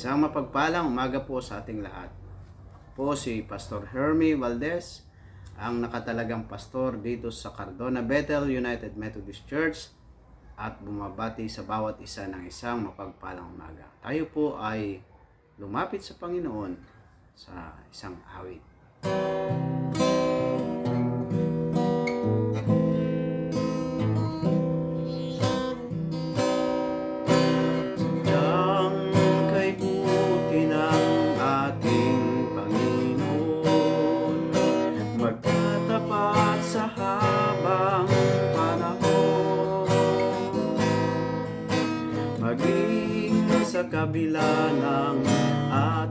Isang mapagpalang umaga po sa ating lahat. Po si Pastor Hermie Valdez, ang nakatalagang pastor dito sa Cardona Bethel United Methodist Church at bumabati sa bawat isa ng isang mapagpalang umaga. Tayo po ay lumapit sa Panginoon sa isang awit. Sadyang kabila ng ating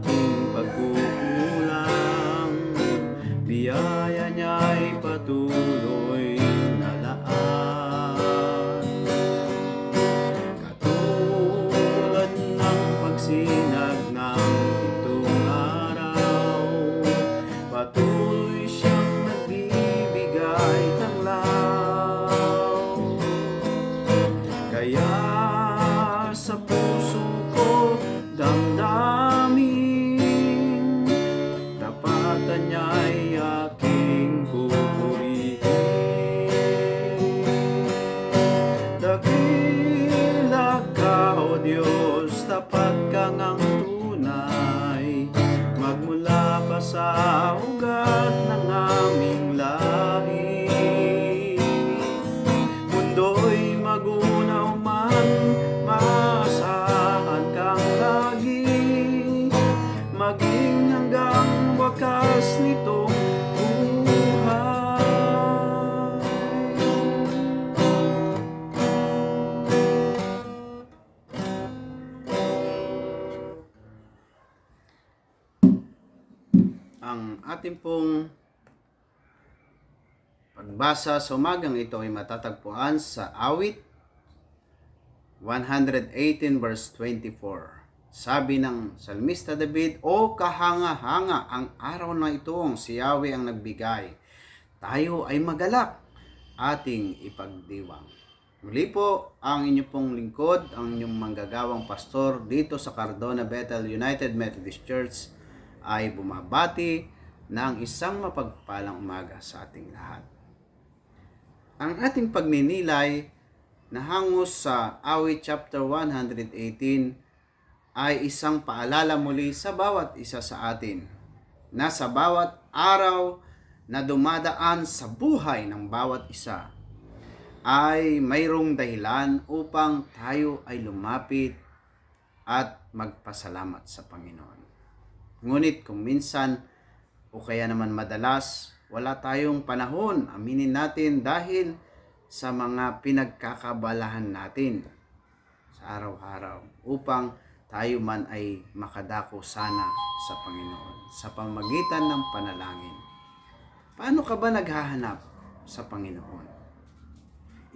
nossa alga. Ang ating pong pagbasa sa umagang ito ay matatagpuan sa awit 118 verse 24. Sabi ng Salmista David, O kahanga-hanga ang araw na itong si Yahweh ang nagbigay. Tayo ay magalak, ating ipagdiwang. Muli po, ang inyo pong lingkod, ang inyong manggagawang pastor dito sa Cardona Bethel United Methodist Church ay bumabati ng isang mapagpalang umaga sa ating lahat. Ang ating pagninilay na hangos sa awit chapter 118 ay isang paalala muli sa bawat isa sa atin na sa bawat araw na dumadaan sa buhay ng bawat isa ay mayroong dahilan upang tayo ay lumapit at magpasalamat sa Panginoon. Ngunit kung minsan o kaya naman madalas, wala tayong panahon, aminin natin dahil sa mga pinagkakabalahan natin sa araw-araw upang tayo man ay makadako sana sa Panginoon sa pamagitan ng panalangin. Paano ka ba naghahanap sa Panginoon?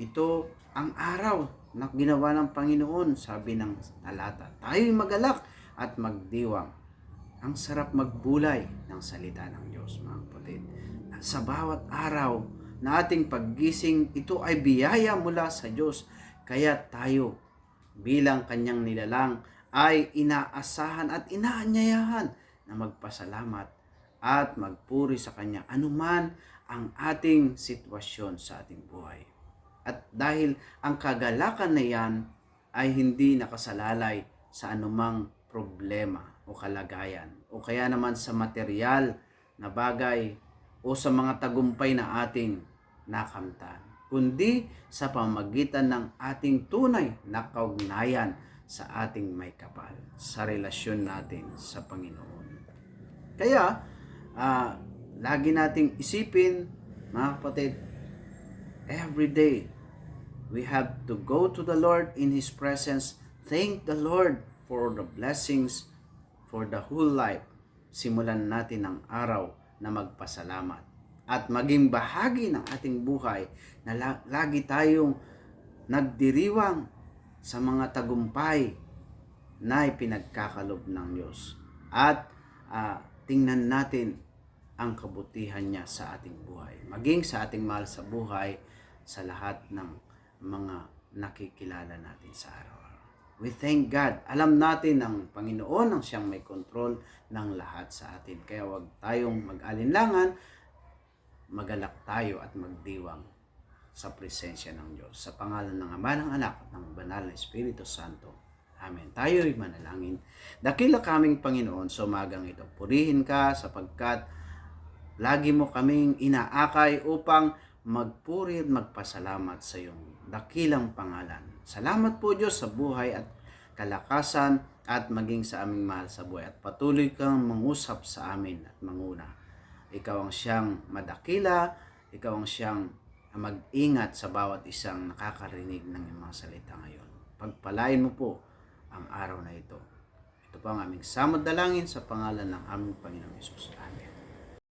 Ito ang araw na ginawa ng Panginoon, sabi ng talata. Tayo'y magalak at magdiwang. Ang sarap magbulay ng salita ng Diyos, mga kapatid. Sa bawat araw na ating paggising, ito ay biyaya mula sa Diyos. Kaya tayo bilang kanyang nilalang ay inaasahan at inaanyayahan na magpasalamat at magpuri sa kanya anuman ang ating sitwasyon sa ating buhay. At dahil ang kagalakan na yan ay hindi nakasalalay sa anumang problema o kalagayan o kaya naman sa material na bagay o sa mga tagumpay na ating nakamtan kundi sa pamagitan ng ating tunay na kaugnayan sa ating may kapal, sa relasyon natin sa Panginoon. Kaya, ah, lagi nating isipin, mga kapatid, every day, we have to go to the Lord in His presence, thank the Lord for the blessings for the whole life. Simulan natin ang araw na magpasalamat at maging bahagi ng ating buhay na la- lagi tayong nagdiriwang sa mga tagumpay na ipinagkakalob ng Diyos. At ah, tingnan natin ang kabutihan niya sa ating buhay. Maging sa ating mahal sa buhay sa lahat ng mga nakikilala natin sa araw-araw. We thank God. Alam natin ng Panginoon ang siyang may control ng lahat sa atin. Kaya wag tayong mag-alinlangan, magalak tayo at magdiwang sa presensya ng Diyos. Sa pangalan ng Ama, ng Anak, at ng Banal na Espiritu Santo. Amen. Tayo'y manalangin. Dakila kaming Panginoon sa umagang ito. Purihin ka sapagkat lagi mo kaming inaakay upang magpuri at magpasalamat sa iyong dakilang pangalan. Salamat po Diyos sa buhay at kalakasan at maging sa aming mahal sa buhay at patuloy kang mangusap sa amin at manguna. Ikaw ang siyang madakila, ikaw ang siyang mag-ingat sa bawat isang nakakarinig ng mga salita ngayon. Pagpalain mo po ang araw na ito. Ito po ang aming samad dalangin sa pangalan ng aming Panginoong Yesus. Amen.